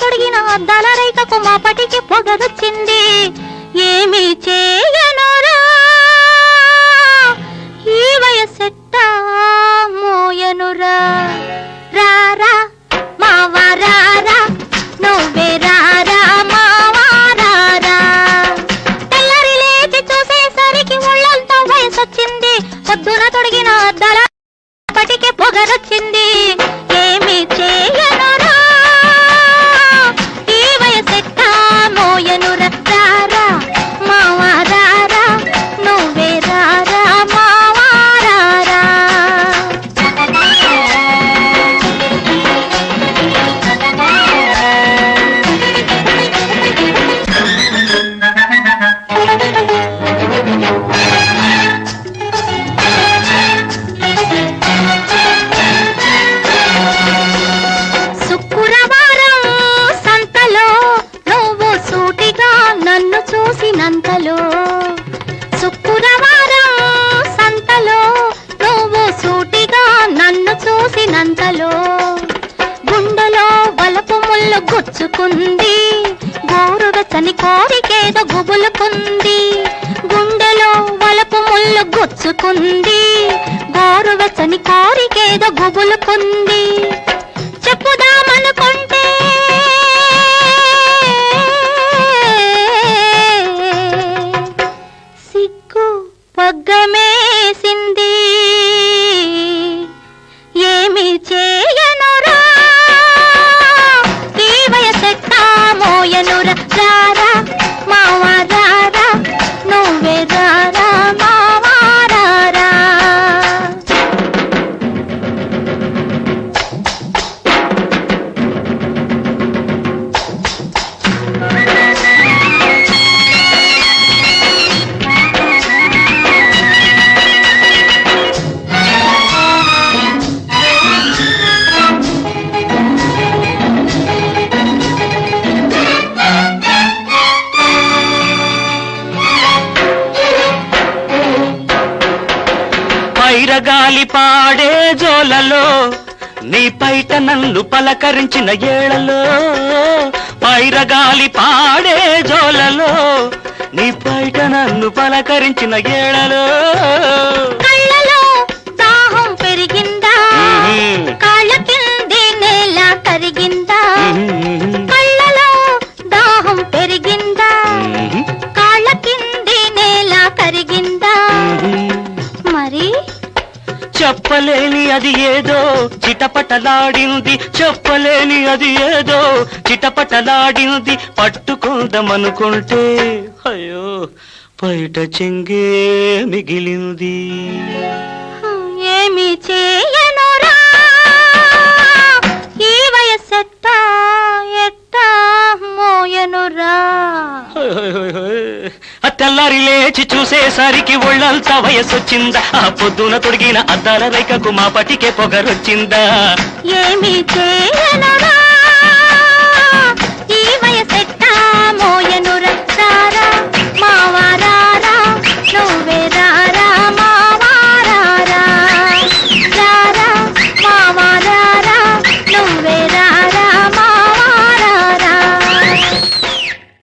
తొడిగిన అద్దాల రేఖకు మాపటికి పొగరొచ్చింది ఏమి చేయనురా? ఈ వయసెట్ట మోయనురా? రారా మావారారా నువ్వే రారా మావారారా తెల్లరి లేచి చూసేసరికి ఒళ్ళంతా వయసొచ్చింది. పొద్దున తొడిగిన అద్దాల పటికి పొగరొచ్చింది ఉంది గోరువెచ్చని కోరికేదో గుబులుకుంది. గుండెలో వలపు ముళ్ళు గుచ్చుకుంది. గోరువెచ్చని కోరికేదో గుబులుకుంది. గాలి పాడే జోలలో నీ పైట నన్ను పలకరించిన ఏళలో పైరగాలి పాడే జోలలో నీ పైట నన్ను పలకరించిన ఏళలో చెప్పలేని అది ఏదో చిటపటలాడింది. చెప్పలేని అది ఏదో చిటపటలాడింది. పట్టుకుందామనుకుంటే అయ్యో బయట చెంగే మిగిలింది. ఏమి తెల్లారి లేచి చూసేసరికి ఒళ్ళంతా వయసొచ్చిందా? ఆ పొద్దున తొడిగిన అద్దాల రేఖకు మా పటికే పొగరొచ్చిందా? ఏమి చేయనురా?